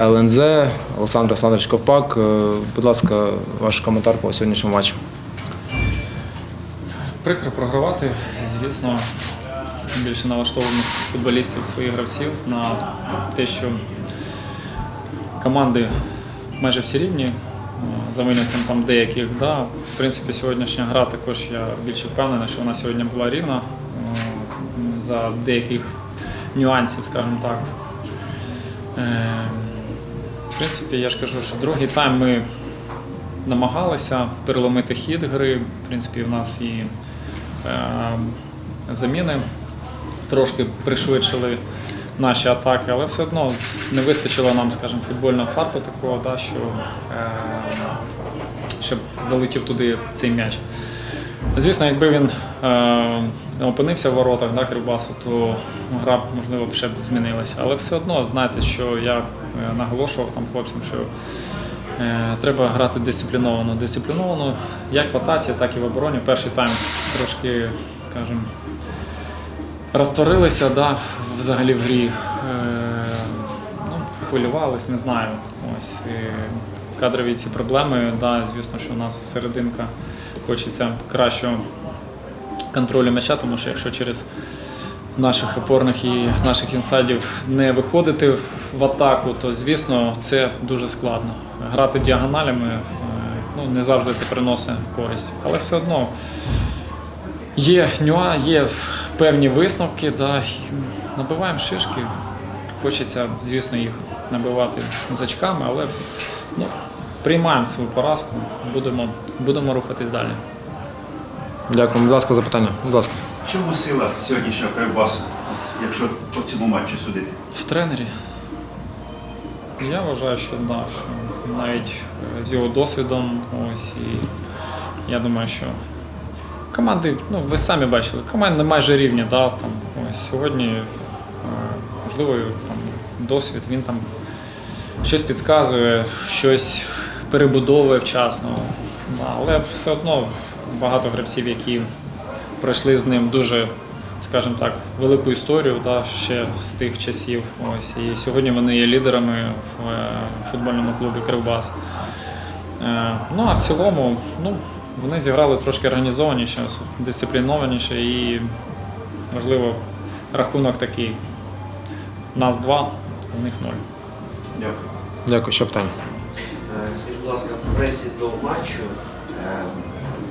ЛНЗ, Олександр Олександрович Ковпак. Е, Будь ласка, ваш коментар по сьогоднішньому матчу. Прикро програвати, звісно, більше налаштованих футболістів, своїх гравців на те, що команди майже всі рівні, е, за винятком там деяких. Да. В принципі, сьогоднішня гра також я більше впевнений, що вона сьогодні була рівна е, за деяких нюансів, скажімо так. Принципі, я ж кажу, що другий тайм ми намагалися переломити хід гри. В принципі, в нас і е, заміни трошки пришвидшили наші атаки, але все одно не вистачило нам, скажімо, футбольного фарту такого, да, що, е, щоб залетів туди цей м'яч. Звісно, якби він е, опинився в воротах да, Кривбасу, то гра, б, можливо, б ще б змінилася. Але все одно, знаєте, що я е, наголошував там хлопцям, що е, треба грати дисципліновано. Дисципліновано як в атаці, так і в обороні. Перший тайм трошки, скажімо, розтворилися да, взагалі в грі. Е, ну, хвилювались, не знаю. Ось, е, кадрові ці проблеми, да, звісно, що у нас серединка хочеться кращого контролю м'яча, тому що якщо через наших опорних і наших інсайдів не виходити в атаку, то звісно це дуже складно. Грати діагоналями е, ну, не завжди це приносить користь. Але все одно є нюа, є певні висновки, да, набиваємо шишки. Хочеться, звісно, їх набивати з очками, але ну, приймаємо свою поразку, будемо, будемо рухатись далі. Дякую. Будь ласка, запитання. Будь ласка. Чому сила сьогоднішнього Кривбасу, якщо по цьому матчу судити? В тренері. Я вважаю, що да, що навіть е, з його досвідом, ось і я думаю, що команди, ну ви самі бачили, команди майже рівні, да, там, ось сьогодні, е, можливо, там, досвід, він там щось підказує, щось перебудовує вчасно. Але все одно багато гравців, які пройшли з ним дуже, скажімо так, велику історію да, ще з тих часів. Ось. І сьогодні вони є лідерами в е, футбольному клубі Кривбас. Е, Ну а в цілому, ну, вони зіграли трошки організованіше, дисциплінованіше і, можливо, рахунок такий. Нас два, у них ноль. Дякую. Дякую. Ще питання. Е, Скажіть, будь ласка, в пресі до матчу, е,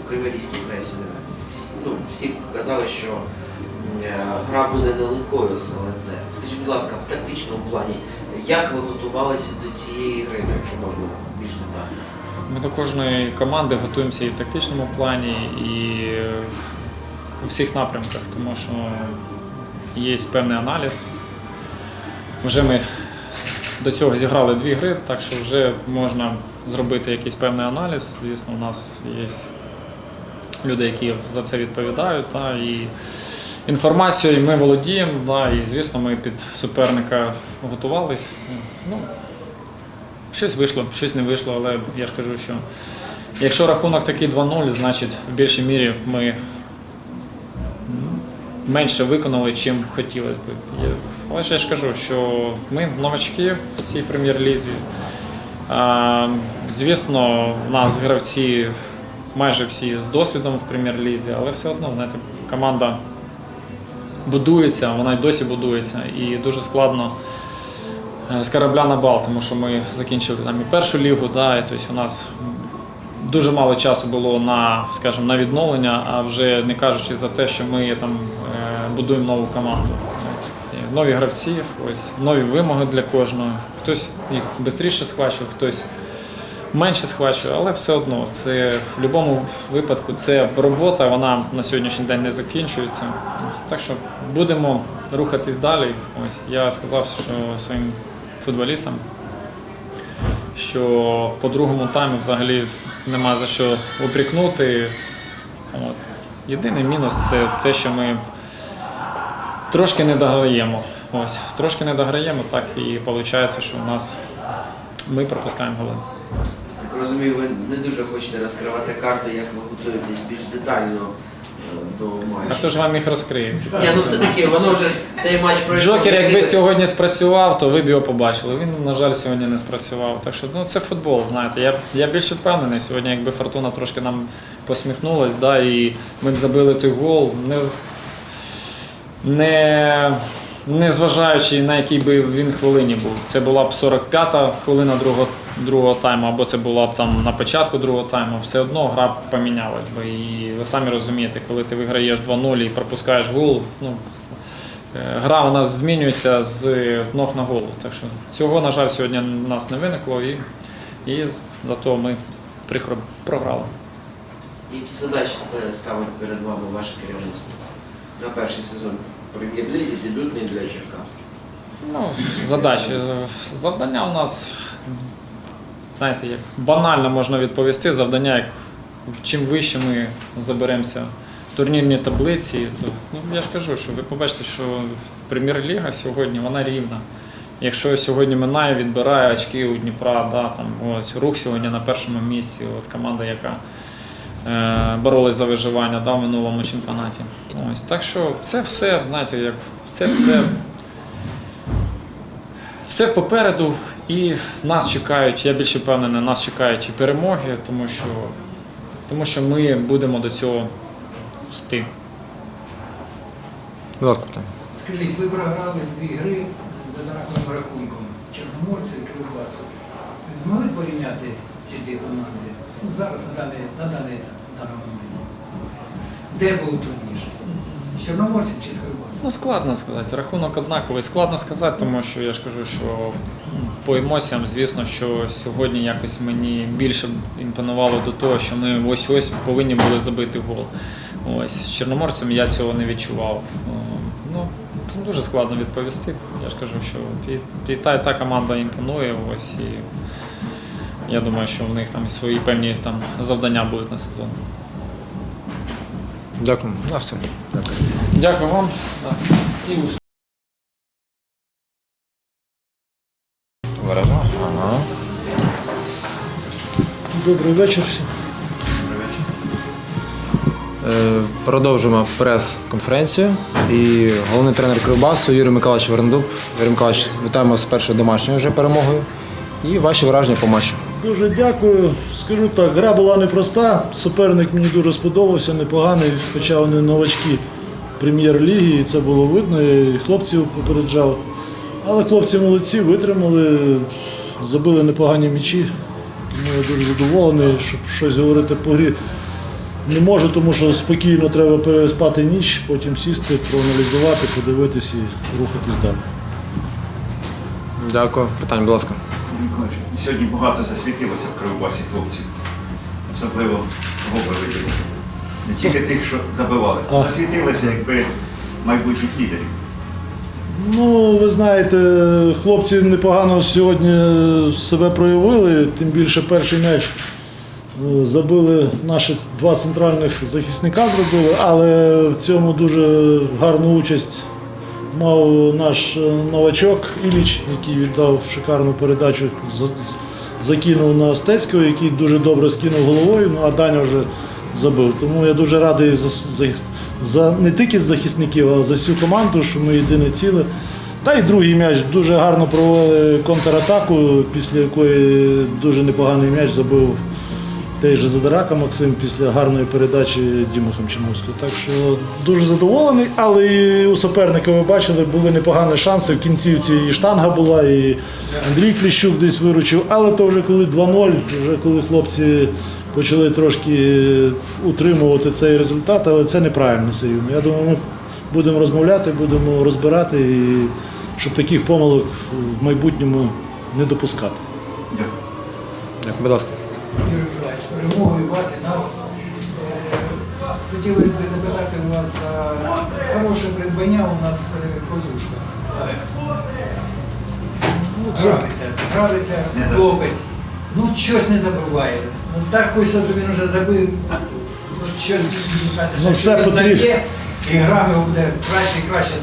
в криворізькій пресі, ну, всі казали, що е, гра буде нелегкою з ЛНЗ. Скажіть, будь ласка, в тактичному плані, як ви готувалися до цієї гри, ну, якщо можна більш детально? Ми до кожної команди готуємося і в тактичному плані, і у всіх напрямках, тому що є певний аналіз. Вже ми до цього зіграли дві гри, так що вже можна зробити якийсь певний аналіз. Звісно, у нас є люди, які за це відповідають. Та, і інформацією ми володіємо, да, і звісно, ми під суперника готувались. Ну, Щось вийшло, щось не вийшло, але я ж кажу, що якщо рахунок такий 2-0, значить в більшій мірі ми менше виконали, чим хотіли б. Але ж я ж кажу, що ми новачки в цій прем'єр-лізі. Звісно, в нас гравці майже всі з досвідом в прем'єр-лізі, але все одно знаєте, команда будується, вона й досі будується, і дуже складно е, з корабля на бал, тому що ми закінчили там і першу лігу, да, і тобто у нас дуже мало часу було на, скажімо, на відновлення, а вже не кажучи за те, що ми там е, будуємо нову команду. Нові гравці, ось, нові вимоги для кожного. Хтось їх швидше схвачує, хтось менше схвачує, але все одно це в будь-якому випадку це робота, вона на сьогоднішній день не закінчується. Ось, Так що будемо рухатись далі. Ось я сказав, що своїм футболістам, що по другому тайму взагалі нема за що упрекнути. От. Єдиний мінус це те, що ми трошки не дограємо. Ось, трошки не дограємо, так і виходить, що у нас ми пропускаємо голи. Так розумію, ви не дуже хочете розкривати карти, як ви готуєтесь більш детально е, до А хто ж вам їх розкриє? Ні, ну все-таки воно вже цей матч пройшов. Джокер, якби сьогодні спрацював, то ви б його побачили. Він, на жаль, сьогодні не спрацював. Так що ну, це футбол, знаєте. Я, я більш впевнений, сьогодні, якби Фортуна трошки нам посміхнулась, да, і ми б забили той гол, не, не, не зважаючи на якій би він хвилині був. Це була б 45-та хвилина другого, другого тайму, або це була б там на початку другого тайму. Все одно гра б помінялась би. І ви самі розумієте, коли ти виграєш 2-0 і пропускаєш гол, ну, Е, Гра у нас змінюється з ног на голову. Так що цього, на жаль, сьогодні у нас не виникло і, і зато ми прихро- програли. Які задачі ста- ставить перед вами ваше керівництво на перший сезон прем'єр-лізі, дебютний для Черкас? Ну, задачі. Завдання у нас, знаєте, як банально можна відповісти. Завдання, як чим вище ми заберемося в турнірній таблиці, то ну, я ж кажу, що ви побачите, що прем'єр-ліга сьогодні вона рівна. Якщо сьогодні минає, відбирає очки у Дніпра, да, там, ось, рух сьогодні на першому місці, от команда, яка е, боролась за виживання да, в минулому чемпіонаті. Ось, так що це все, знаєте, як це все все попереду, і нас чекають, я більше впевнений, нас чекають і перемоги, тому що, тому що ми будемо до цього йти. Скажіть, ви програли дві гри за однаковим рахунком Чорноморцю і Кривбасу. Ви змогли порівняти ці дві команди ну, зараз на даний, на даний етап? Де було трудніше? З чи з? Ну, складно сказати. Рахунок однаковий. Складно сказати, тому що я ж кажу, що по емоціям, звісно, що сьогодні якось мені більше імпонувало до того, що ми ось ось повинні були забити гол. Ось з Чорноморцем я цього не відчував. Е, Ну, дуже складно відповісти. Я ж кажу, що і та, і та команда імпонує. Ось і я думаю, що в них там і свої певні там завдання будуть на сезон. Дякую. На все. Дякую. Дякую вам. І успіхів. Беремо. Ага. Добрий вечір всім. Е, Продовжуємо прес-конференцію. І головний тренер Кривбасу Юрій Миколаївич Верндуб. Юрій Миколаївич, вітаємо з першою домашньою вже перемогою. І ваші враження по матчу. Дуже дякую. Скажу так, гра була непроста. Суперник мені дуже сподобався, непоганий, хоча вони новачки прем'єр-ліги, і це було видно. І хлопців попереджав. Але хлопці молодці, витримали, забили непогані м'ячі. Тому я дуже задоволений, щоб щось говорити по грі. Не можу, тому що спокійно треба переспати ніч, потім сісти, проаналізувати, подивитись і рухатись далі. Дякую. Питання, будь ласка. Миколаївич, Сьогодні багато засвітилося в Кривбасі хлопців. Особливо Гобер виділив. Не тільки тих, що забивали. А. Засвітилося якби майбутніх лідерів. Ну, ви знаєте, хлопці непогано сьогодні себе проявили, тим більше перший м'яч е, забили наші два центральних захисника зробили, але в цьому дуже гарну участь мав наш е, новачок Іліч, який віддав шикарну передачу, закинув на Стецького, який дуже добре скинув головою, ну а Даня вже забив. Тому я дуже радий за, за, за не тільки захисників, а за всю команду, що ми єдине ціле. Та й другий м'яч дуже гарно провели контратаку, після якої дуже непоганий м'яч забив той же Задарака Максим після гарної передачі Діми Хамчиновського. Так що дуже задоволений, але і у суперника ви бачили, були непогані шанси. В кінцівці і штанга була, і Андрій Кліщук десь виручив. Але то вже коли 2-0, вже коли хлопці почали трошки утримувати цей результат, але це неправильно все рівно. Я думаю, ми будемо розмовляти, будемо розбирати, і щоб таких помилок в майбутньому не допускати. Дякую. Дякую, будь ласка. З перемогою вас і нас. Е, Хотілося б запитати у вас за хороше придбання у нас е, кожушка. Ну, Не забив. хлопець. Ну, щось не забуває. Ну, так хочеться, щоб він вже забив. Ну, щось Ну, що все він заб'є, і гра його буде краще і краще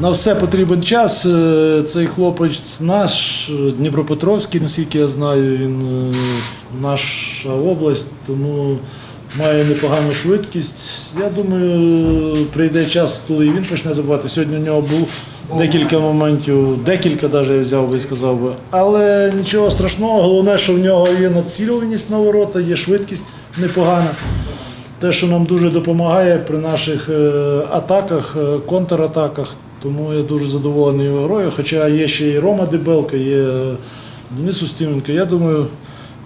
На все потрібен час. Е, Цей хлопець наш, е, Дніпропетровський, наскільки я знаю, він е, наша область, тому має непогану швидкість. Я думаю, прийде час, коли він почне забувати. Сьогодні у нього був декілька моментів, декілька навіть я взяв би і сказав би. Але нічого страшного, головне, що в нього є націленість на ворота, є швидкість непогана. Те, що нам дуже допомагає при наших атаках, контратаках. Тому я дуже задоволений його грою. Хоча є ще і Рома Дебелка, є е, Денис Устіменко. Я думаю,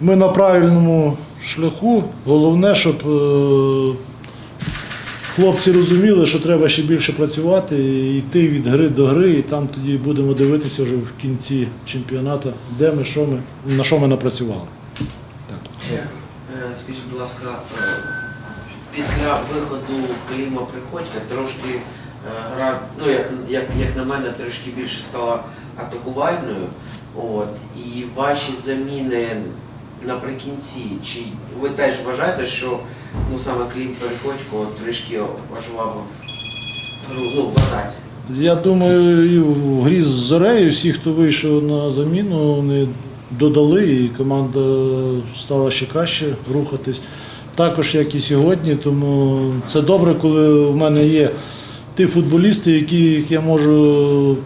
ми на правильному шляху. Головне, щоб е, хлопці розуміли, що треба ще більше працювати, і йти від гри до гри, і там тоді будемо дивитися вже в кінці чемпіонату, де ми, що ми, на що ми напрацювали. Е, Скажіть, будь ласка, після виходу Кліма Приходька трошки гра, ну як, як, як на мене, трошки більше стала атакувальною. От, і ваші заміни наприкінці, чи ви теж вважаєте, що ну, саме Клім Приходько трішки оживав гру ну, в атаці? Я думаю, і в грі з Зорею всі, хто вийшов на заміну, вони додали, і команда стала ще краще рухатись. Також, як і сьогодні, тому це добре, коли в мене є ті футболісти, яких я можу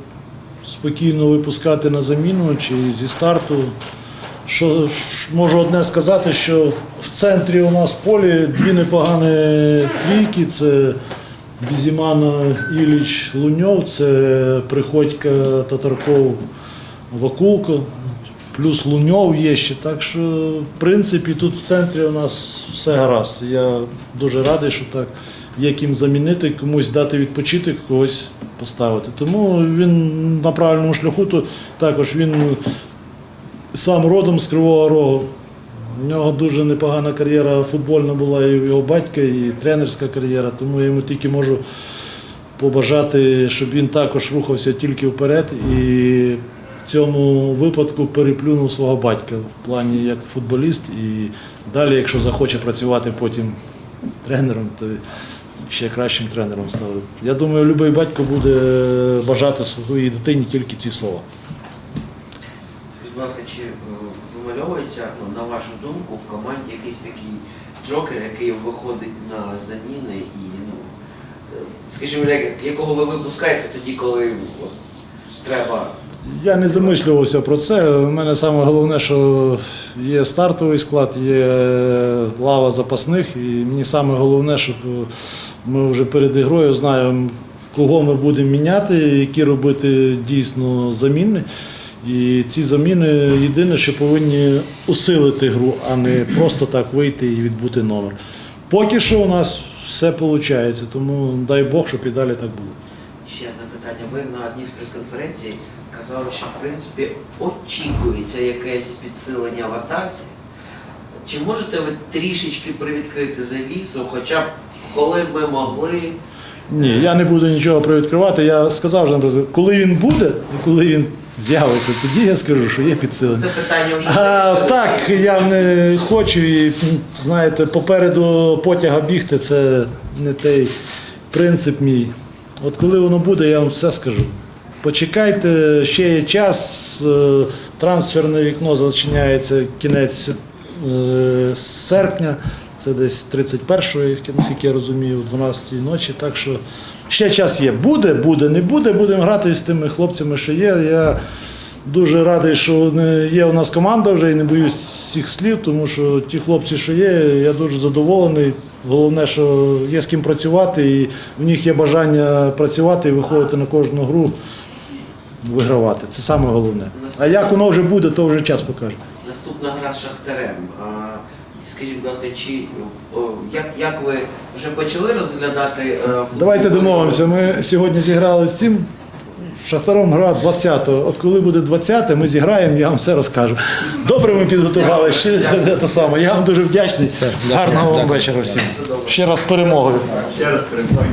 спокійно випускати на заміну чи зі старту. Що можу одне сказати, що в центрі у нас полі дві непогані трійки. Це Бізімана Іліч Луньов, це Приходька Татарков Вакулко, плюс Луньов є ще. Так що, в принципі, тут в центрі у нас все гаразд. Я дуже радий, що так є ким замінити, комусь дати відпочити, когось поставити. Тому він на правильному шляху, то також він сам родом з Кривого Рогу. У нього дуже непогана кар'єра футбольна була і у його батька, і тренерська кар'єра, тому я йому тільки можу побажати, щоб він також рухався тільки вперед і в цьому випадку переплюнув свого батька в плані як футболіст. І далі, якщо захоче працювати потім тренером, то ще кращим тренером стане. Я думаю, будь-який батько буде бажати своїй дитині тільки ці слова. Скажіть, будь ласка, чи е, вимальовується, ну, на вашу думку, в команді якийсь такий джокер, який виходить на заміни і, ну, е, скажімо, якого ви випускаєте тоді, коли треба. Я не замислювався про це. У мене саме головне, що є стартовий склад, є лава запасних, і мені саме головне, щоб ми вже перед ігрою знаємо, кого ми будемо міняти, які робити дійсно заміни. І ці заміни єдине, що повинні усилити гру, а не просто так вийти і відбути номер. Поки що у нас все виходить, тому дай Бог, щоб і далі так було. Ще одне питання. Ви на одній з прес-конференцій казали, що в принципі очікується якесь підсилення в атаці. Чи можете ви трішечки привідкрити завісу, хоча б коли б ми могли Ні, я не буду нічого привідкривати. Я сказав, наприклад, коли він буде коли він з'явиться, тоді я скажу, що є підсилення. це питання вже А так, я не хочу і знаєте, попереду потяга бігти це не той принцип мій. От коли воно буде, я вам все скажу. Почекайте, ще є час, е, трансферне вікно зачиняється кінець е, серпня, це десь 31-ї, наскільки я розумію, о 12-й ночі. Так що ще час є. Буде, буде, не буде, будемо грати з тими хлопцями, що є. Я дуже радий, що є у нас команда вже і не боюсь цих слів, тому що ті хлопці, що є, я дуже задоволений. Головне, що є з ким працювати, і у них є бажання працювати і виходити на кожну гру, вигравати. Це саме головне. А як воно вже буде, то вже час покаже. Наступна гра з Шахтарем. А, Скажіть, будь ласка, чи о, як, як ви вже почали розглядати е, футбол? Давайте домовимося. Ми сьогодні зіграли з цим. Шахтаром гра 20-го. От коли буде 20 ми зіграємо, я вам все розкажу. Добре, ми підготували. Ще те саме. Я вам дуже вдячний. Гарного вам вечора всім. Ще раз перемогою. Ще раз перемагаю.